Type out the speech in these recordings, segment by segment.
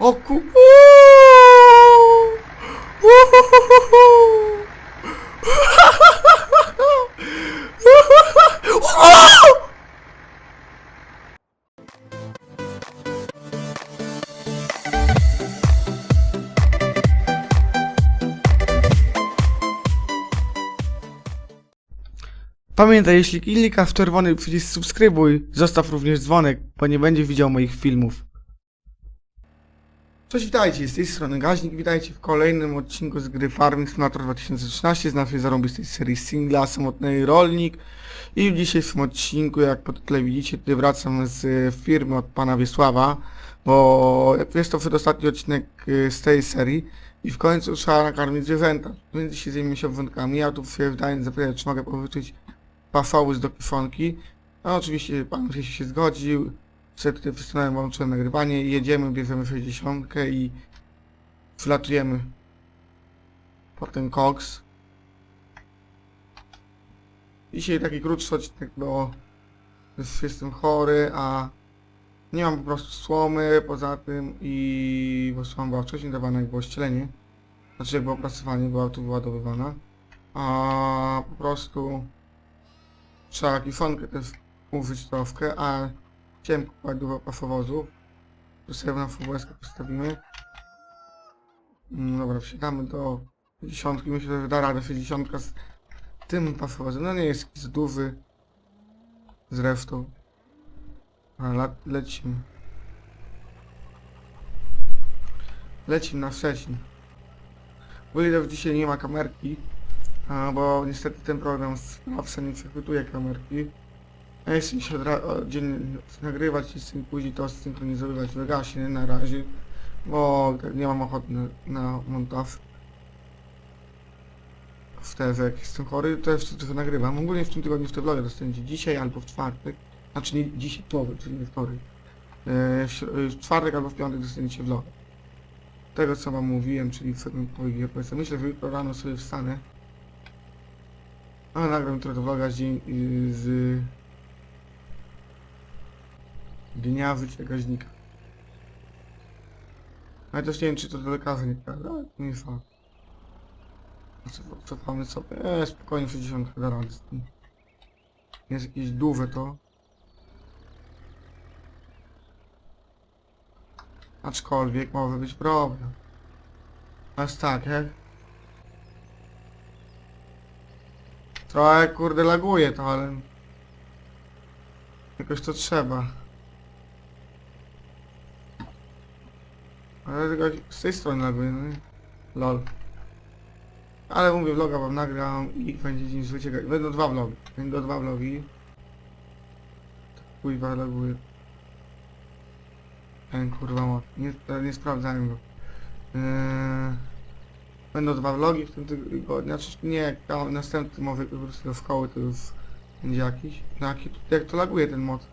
O ku... Pamiętaj, jeśli klikasz w czerwony przycisk subskrybuj, zostaw również dzwonek, bo nie będzie widział moich filmów. Cześć, witajcie, z tej strony Gaźnik, witajcie w kolejnym odcinku z gry Farming Simulator 2013 z naszej zarąbistej serii singla Samotny Rolnik i w dzisiejszym odcinku, jak po tytule widzicie, tutaj wracam z e, firmy od pana Wiesława, bo jest to przedostatni odcinek e, z tej serii i w końcu trzeba nakarmić zwierzęta, więc dzisiaj zajmiemy się wątkami, ja tu wdając zapytać, czy mogę pożyczyć pasoły do kiszonki. No oczywiście pan się zgodził. Tutaj wystanąłem, włączyłem nagrywanie jedziemy, bierzemy 60 i wlatujemy po ten koks. Dzisiaj taki krótszy odcinek, bo jestem chory, a nie mam po prostu słomy poza tym i bo słoma była wcześniej dawana jak było ścielenie. Znaczy jak było opracowanie, była tu wyładowywana. A po prostu trzeba kifonkę też użyć troszkę, a chciałem kupować dużo pasowozu. Tu sobie na FWS postawimy. Mm, Dobra, wsiadamy do dziesiątki. Myślę, że da radę 60 z tym pasowozem. No nie jest jakiś duży. Zresztą. A le lecimy. Lecimy na Szczecin. Ile dzisiaj nie ma kamerki, bo niestety ten program sprawca nie przechwytuje kamerki. A jeśli się odra- o, dziennie nagrywać i syn- później to synchronizować w Vegasie na razie, bo tak nie mam ochoty na, na montaż. Wtedy jak jestem chory, to jeszcze trochę nagrywam. Ogólnie w tym tygodniu w te vlogi dostaniecie dzisiaj albo w czwartek. Znaczy nie dzisiaj, to, czyli nie wtorek. E, w, śro- w czwartek albo w piątek dostaniecie vlog. Tego co wam mówiłem, czyli w pewnym powiedzie powiedzmy. Myślę, że jutro rano sobie wstanę. A nagram trochę vloga z, dzień, z dnia życia gaźnika. Ale też nie wiem czy to do lekarza nie prawda, ale to nie fakt. Co- Cofamy sobie, eee, spokojnie 60 da rady. Jest jakieś duże to. Aczkolwiek może być problem. Aż tak, jak? Trochę kurde laguje to, ale... Jakoś to trzeba. Ale tylko z tej strony laguje, no nie? Lol. Ale mówię, vloga wam nagram i będzie dzień życia. ga- Będą dwa vlogi. Będą dwa vlogi. Kuźwa laguje. Ten kurwa mod. Nie, nie sprawdzałem go. Eee, będą dwa vlogi w tym tygodniu. Znaczy nie, następny może po prostu do szkoły to już będzie jakiś. No jak to laguje ten mod.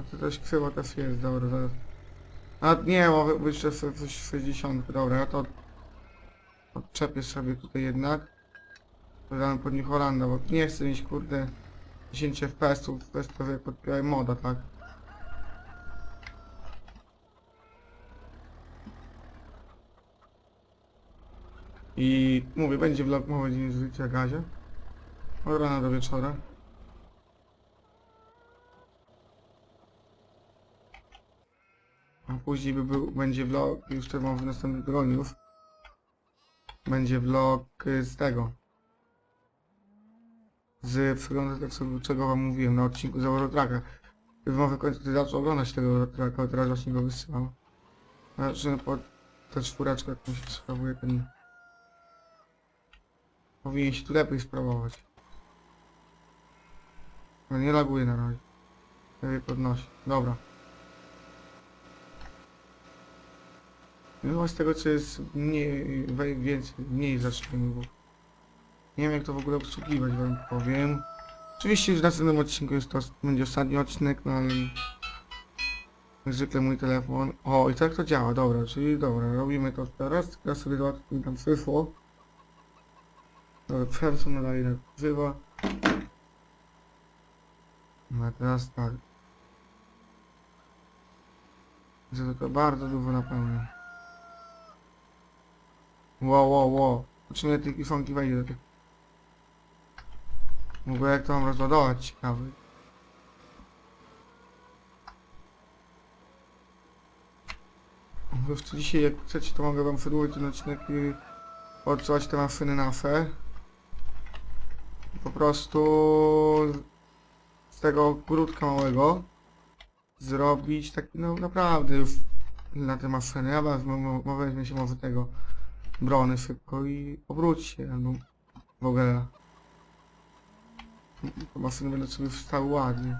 A to też krzywo też jest, dobra, zaraz. A nie, może być jeszcze w- w 60, dobra, ja to odczepię sobie tutaj jednak. Dodamy pod New Hollanda, bo nie chcę mieć kurde 10 FPS-ów, bez tego jak podpieraj moda, tak? I mówię, będzie vlog mowy dzień życia gazie. Od rana do wieczora. Później by był, będzie vlog, już to mam w następnym już. Będzie vlog z tego. Z przeglądu tak czego wam mówiłem na odcinku z Eurotraka. Może w końcu ty zaczął oglądać tego Eurotraka, teraz właśnie go wysyłam. Znaczy po ta czwóreczka jak się sprawuje ten... Powinien się tu lepiej sprawować. No nie laguje na razie. Lepiej podnosi. Dobra. No z tego co jest mniej, więcej, mniej bo nie wiem jak to w ogóle obsługiwać wam powiem. Oczywiście w następnym odcinku jest to będzie ostatni odcinek, no ale jak zwykle mój telefon. O i tak to działa, dobra, czyli dobra, robimy to teraz, teraz sobie zobaczę mi tam przyszło. Dobra, nadaje na żywo. No a teraz tak. Że to bardzo dużo napełnia. Wow, wow, wow. Zobaczymy jak tych iPhone'ki wejdzie do tych. W ogóle jak to mam rozładować, ciekawy. Jeszcze dzisiaj jak chcecie to mogę wam wydłużyć ten odcinek i odsyłać te maszyny na fe. Po prostu z tego ogródka małego zrobić taki no naprawdę już na te maszyny. Ja wezmę, weźmie się może tego brony szybko i obróć się albo w ogóle. Te maszyny będą sobie wstały ładnie.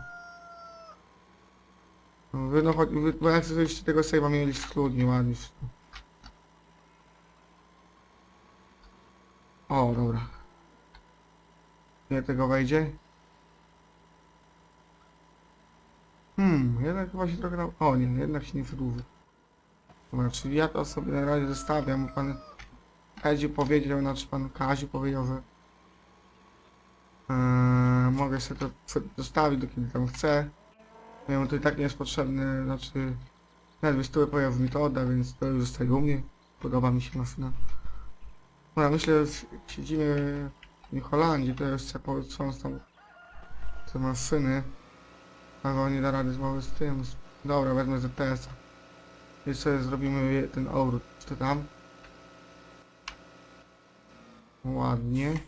No, Wy no chodź, wy, bo jak żeście tego save'a mieli schludnie ładnie wszystko. O, dobra. Ile tego wejdzie? Hmm, jednak chyba się trochę. O nie, jednak się nie wydłuży. Dobra, czyli ja to sobie na razie zostawiam. Pan Kaziu powiedział, znaczy pan Kaziu powiedział, że eee, mogę sobie to sobie zostawić do kiedy tam chcę. Wiem, to i tak nie jest potrzebne, znaczy nawet wystawy pojawi mi to odda, więc to już zostaje u mnie. Podoba mi się maszyna. Dobra, myślę, że siedzimy w Holandii, to jeszcze są tam te maszyny. Ale nie da rady znowu z tym. Dobra, wezmę ZTS-a. Sobie zrobimy ten obrót. Czy tam? Ładnie.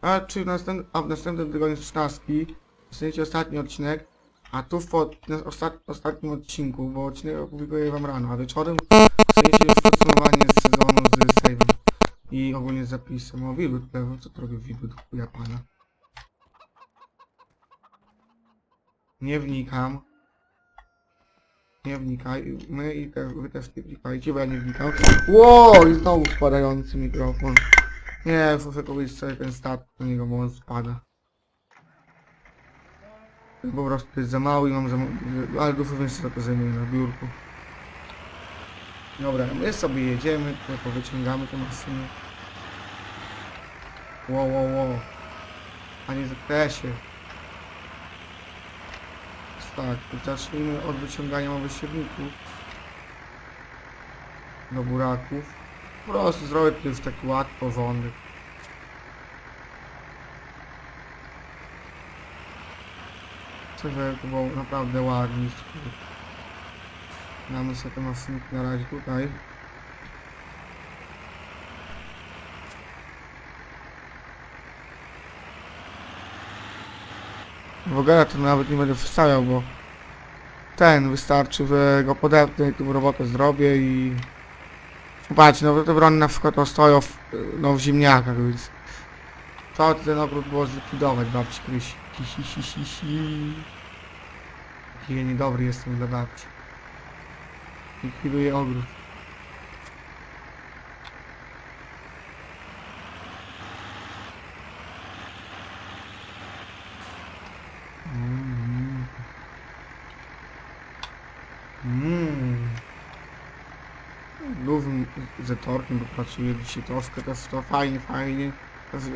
A czy w a w następnym tygodniu z 13 dostaniecie ostatni odcinek, a tu w ostatnim odcinku, bo odcinek opublikuję wam rano, a wieczorem dostaniecie już podsumowanie z sezonu z save'em i ogólnie z zapisem. O, Wilbur, co to robi Wilbur do chuja pana? Nie wnikam. Nie wnikaj. My i te, wy też nie wnikajcie, bo ja nie wnikam. Ło! I znowu spadający mikrofon. Nie, muszę powiedzieć sobie ten stat do niego, bo on spada. Po prostu jest za mały i mam za ma- ale dużo więcej to zajmuje na biurku. Dobra, my sobie jedziemy, tylko wyciągamy tę maszynę. Wow, wow, wow. Panie zakresie. Tak, zacznijmy od wyciągania małych siewników do buraków. Po prostu zrobię to już taki ład, porządek. Chcę, żeby to było naprawdę ładnie. Damy sobie te maszynki na razie tutaj. W ogóle to nawet nie będę wstawiał, bo ten wystarczy, że go podepnę i tu robotę zrobię i... Patrz, no te brony na przykład to stoją w, no, w ziemniakach, więc... To ten ogród było zlikwidować, babci Krysi. Jaki ja niedobry jestem dla babci. Likwiduję ogród. Głównym zetorkiem, bo pracuję dzisiaj troszkę, to jest to fajnie, fajnie.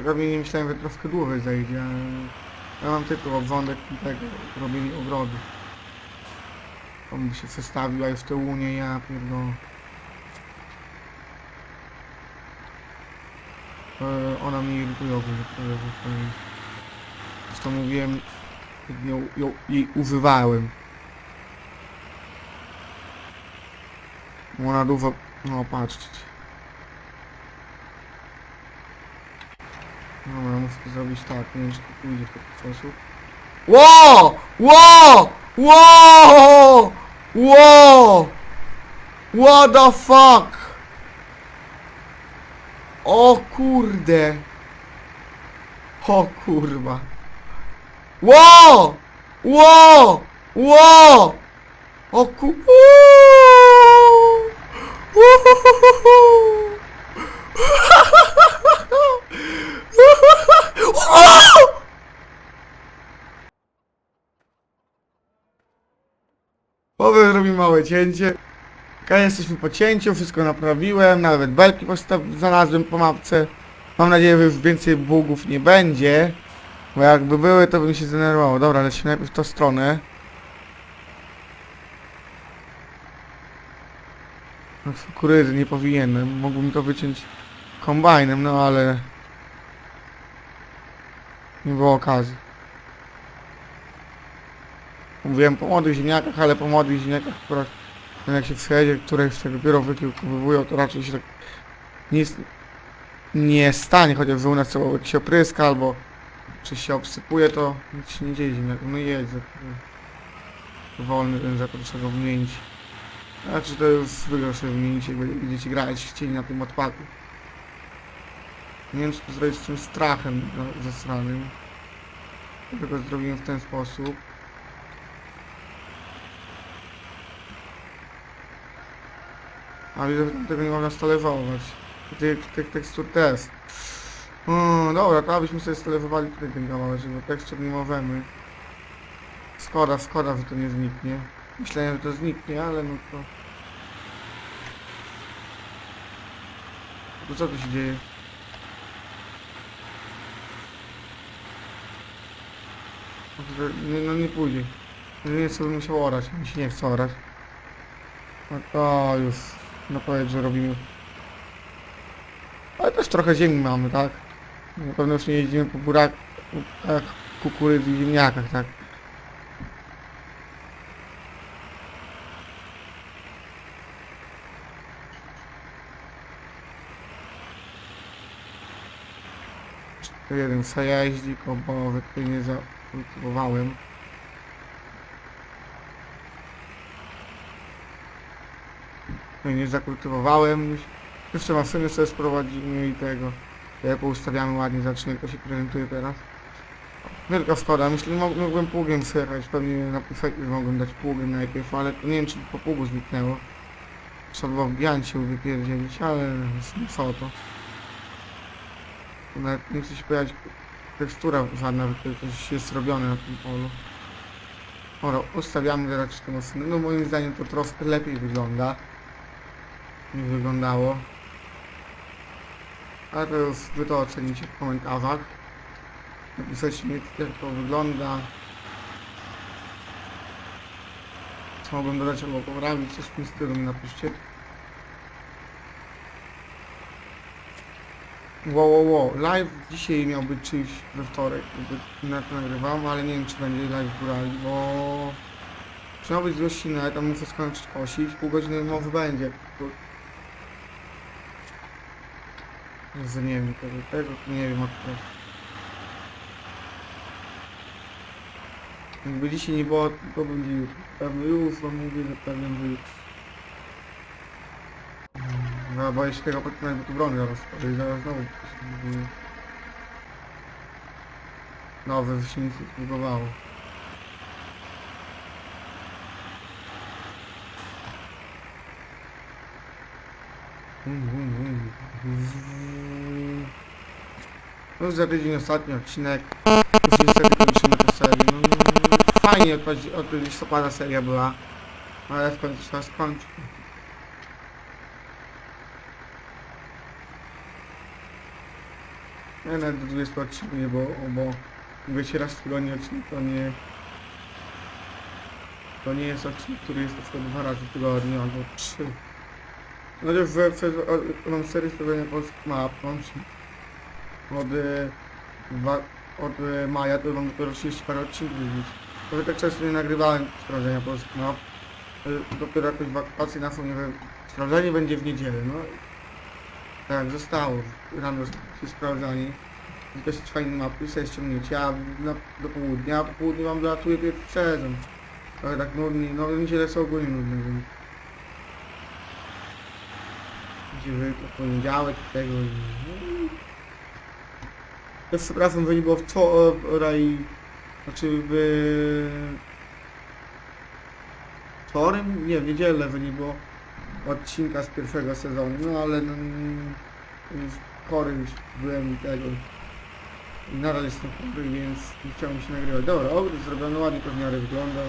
Robienie myślałem, że troszkę dłużej zajdzie, ale ja mam tylko i tego, robienie ogrodu. On by się przestawił, a już te łunie, ja pierdolę. E, ona mnie irytuje ogólnie, to jest fajnie. Zresztą mówiłem, ją, ją, jej używałem. Ona dużo... No patrzcie. Dobra, muszę zrobić tak, nie wiem czy to pójdzie w taki sposób. Ło! Ło! Ło! Ło! What the fuck? O kurde! O kurwa! Ło! Ło! Ło! O ku... Powiem, robi małe cięcie. Ok, jesteśmy po cięciu, wszystko naprawiłem, nawet belki znalazłem po mapce. Mam nadzieję, że już więcej bugów nie będzie. Bo jakby były, to bym się zdenerwował. Dobra, lecimy najpierw w tą stronę. Kukurydzy nie powinienem. Mógłbym to wyciąć kombajnem, no ale... Nie było okazji. Mówiłem po młodych ziemniakach, ale po młodych ziemniakach, które jak się wschadzie, które się dopiero wykiełkowują, to raczej się tak nie, nie stanie, chociaż u nas jak się opryska albo czy się obsypuje, to nic się nie dzieje ziemniakom. No jedz, wolny ten zakres trzeba go wymienić. Znaczy to jest wygrał sobie wymienić, jak będziecie grać chcieli na tym odpaku. Nie wiem czy to zrobić z tym strachem no, zasranym. Tylko zrobiłem w ten sposób. A widzę, że tego nie można stalewować. Tych, tych tekstur też. Mm, dobra, to abyśmy sobie stalewowali tutaj ten kawałek, żeby tekstur nie możemy. Szkoda, szkoda, że to nie zniknie. Myślałem, że to zniknie, ale no to... To co tu się dzieje? No, nie, no nie pójdzie. Nie sobie musiał orać, mi się nie chce orać. No to już, no powiedz, że robimy. Ale też trochę ziemi mamy, tak? Na pewno już nie jeździmy po burakach, kukurydzy i ziemniakach, tak? To jeden sajaździk, bo tutaj nie zakultywowałem. No nie zakultywowałem. Jeszcze maszyny sobie sprowadzimy i tego. Ja poustawiamy ładnie, jak to się prezentuje teraz. Wielka szkoda, myślę, mógłbym pługiem słychać, pewnie na mogłem dać pługiem najpierw, ale nie wiem czy po pługu zniknęło. Trzeba było w się wypierdzielić, ale co to. Nawet nie chce się pojawić tekstura żadna, to coś jest robione na tym polu. Dobra, ustawiamy teraz te maszyny. No moim zdaniem to troszkę lepiej wygląda. Niż wyglądało. To już wy to ocenicie w komentarzach. Napisać mi jak to wygląda. Co mogłem dodać albo poprawić, coś w tym stylu mi napiszcie. Wow, wow, wow. Live dzisiaj miał być czyjś we wtorek, jakby nagrywam, ale nie wiem czy będzie live w górali, bo... Miał być z gościny, ale tam muszę skończyć kosić, pół godziny mowy będzie. Że nie wiem tego, tego nie wiem tego. Jakby dzisiaj nie było, to będzie jutro. Pewnie wam mówię, że pewnie jutro. No boję się tego potknąć, bo tu broń zaraz spadł i zaraz znowu mówi. Nowe się nic nie bum. No już za tydzień ostatni odcinek. Już niestety kończymy tę serię. No, fajnie od, od listopada seria była. Ale w końcu trzeba skończyć. Ja nawet do 20 odcinków nie było, bo mówię ci raz w tygodniu odcinek to nie... To nie jest odcinek, który jest na przykład dwa razy w tygodniu albo trzy. No ale w, w, w, mam serię stworzenia polskich map, mam od, e, dwa, od e, maja to mam dopiero 30 parę odcinków widzieć. Bo tak często nie nagrywałem sprawdzenia polskich map. E, Dopiero jakoś wakacje na nie wiem, sprawdzenie będzie w niedzielę, no. Tak, zostało. Rano się sprawdzanie. Dość fajne mapy, sobie ściągnięcie, a na, do południa, a po południu wam dolatuje sezon. Ale tak nudni, no niedziele są ogólnie nudne, więc... To poniedziałek tego i... Ja przepraszam, że nie było wczoraj... Znaczy w... Wczorem? Nie, w niedzielę, że nie było odcinka z pierwszego sezonu, no ale no, chory już byłem i tego. I nadal jestem chory, więc nie chciałem się nagrywać. Dobra, ogród zrobiony ładnie to w miarę wygląda.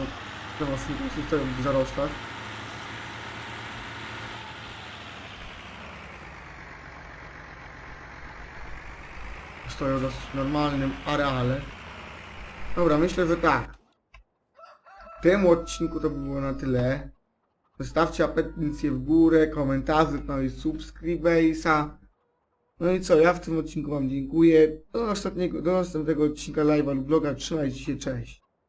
To właśnie to stoją w zaroślach. Stoją w normalnym areale. Dobra, myślę, że tak. W tym odcinku to by było na tyle. Zostawcie apetycję w górę, komentarze, no i subskrybeisa. No i co, ja w tym odcinku wam dziękuję. Do ostatniego, do następnego odcinka live'a lub vloga. Trzymajcie się, cześć.